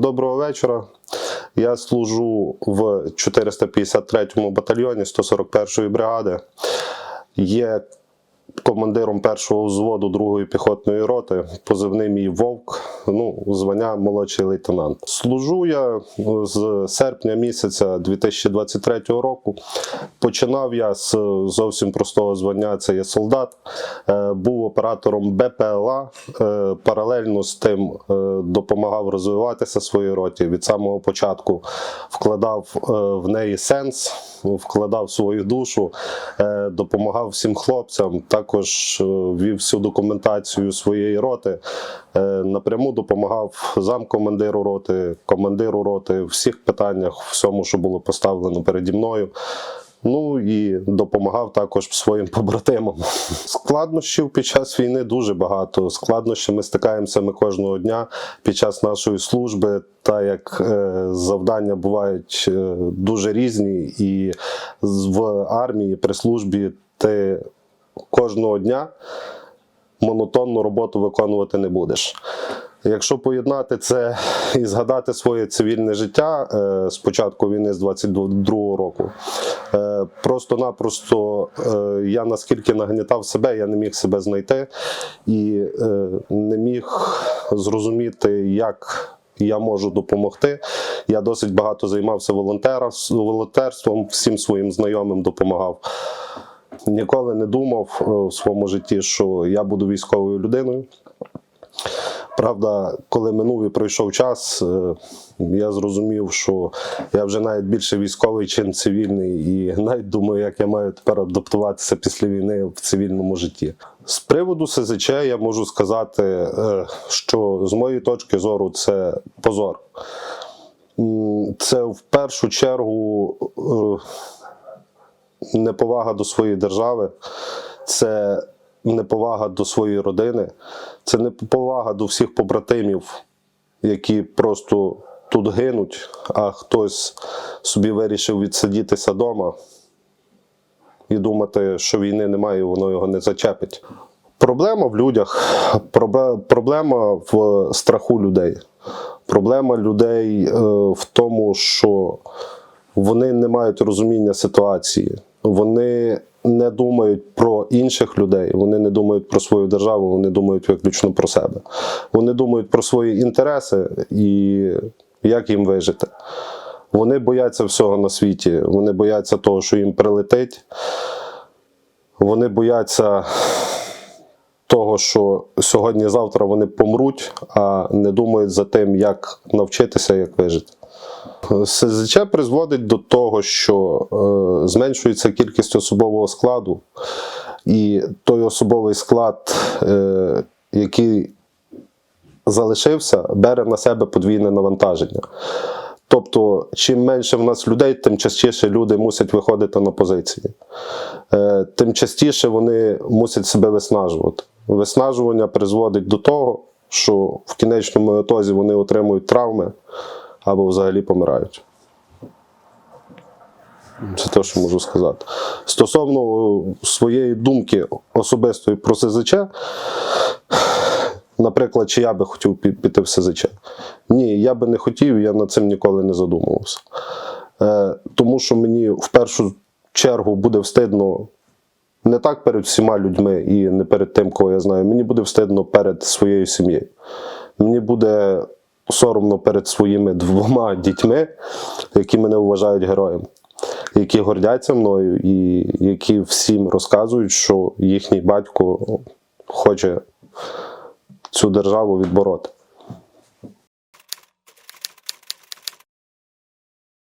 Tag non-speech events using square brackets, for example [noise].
Доброго вечора. Я служу в 453-му батальйоні 141-ї бригади. Є командиром першого взводу другої піхотної роти, позивний мій Вовк, ну, звання молодший лейтенант. Служу я з серпня місяця 2023 року. Починав я з зовсім простого звання, це є солдат. Е, Був оператором БПЛА. Е, Паралельно з тим е, допомагав розвиватися своїй роті. Від самого початку вкладав е, в неї сенс, вкладав свою душу, е, допомагав всім хлопцям. Також е, вів всю документацію своєї роти. Е, Напряму допомагав замкомандиру роти, командиру роти в всіх питаннях, всьому, що було поставлено переді мною. Ну і допомагав також своїм побратимам. [laughs] Складнощів під час війни дуже багато. Складнощами стикаємося ми кожного дня під час нашої служби, та як е, завдання бувають дуже різні, і в армії при службі ти кожного дня монотонну роботу виконувати не будеш. Якщо поєднати це і згадати своє цивільне життя е, з початку війни з 22-го року, е, просто-напросто е, я наскільки нагнітав себе, я не міг себе знайти і е, не міг зрозуміти, як я можу допомогти. Я досить багато займався волонтерством, всім своїм знайомим допомагав. Ніколи не думав е, в своєму житті, що я буду військовою людиною. Правда, коли минув і пройшов час, е, я зрозумів, що я вже навіть більше військовий, чим цивільний, і навіть думаю, як я маю тепер адаптуватися після війни в цивільному житті. З приводу СЗЧ я можу сказати, е, що з моєї точки зору це позор. Це в першу чергу неповага до своєї держави, це неповага до своєї родини, це неповага до всіх побратимів, які просто тут гинуть, а хтось собі вирішив відсидітися вдома і думати, що війни немає, і воно його не зачепить. Проблема в людях, проблема в страху людей. Проблема людей е, в тому, що вони не мають розуміння ситуації. Вони не думають про інших людей, вони не думають про свою державу, вони думають виключно про себе. Вони думають про свої інтереси і як їм вижити. Вони бояться всього на світі, вони бояться того, що їм прилетить. Вони бояться того, що сьогодні-завтра вони помруть, а не думають за тим, як навчитися, як вижити. СЗЧ призводить до того, що е, зменшується кількість особового складу, і той особовий склад, е, який залишився, бере на себе подвійне навантаження. Тобто, чим менше в нас людей, тим частіше люди мусять виходити на позиції. Е, тим частіше вони мусять себе виснажувати. Виснажування призводить до того, що в кінечному етозі вони отримують травми або взагалі помирають. Це те, що можу сказати. Стосовно е, своєї думки особистої про СЗЧ, наприклад, чи я би хотів піти в СЗЧ? Ні, я би не хотів, я над цим ніколи не задумувався. Е, тому що мені в першу чергу буде встидно не так перед всіма людьми і не перед тим, кого я знаю. Мені буде встидно перед своєю сім'єю. Мені буде соромно перед своїми двома дітьми, які мене вважають героєм, які гордяться мною і які всім розказують, що їхній батько хоче цю державу відбороти.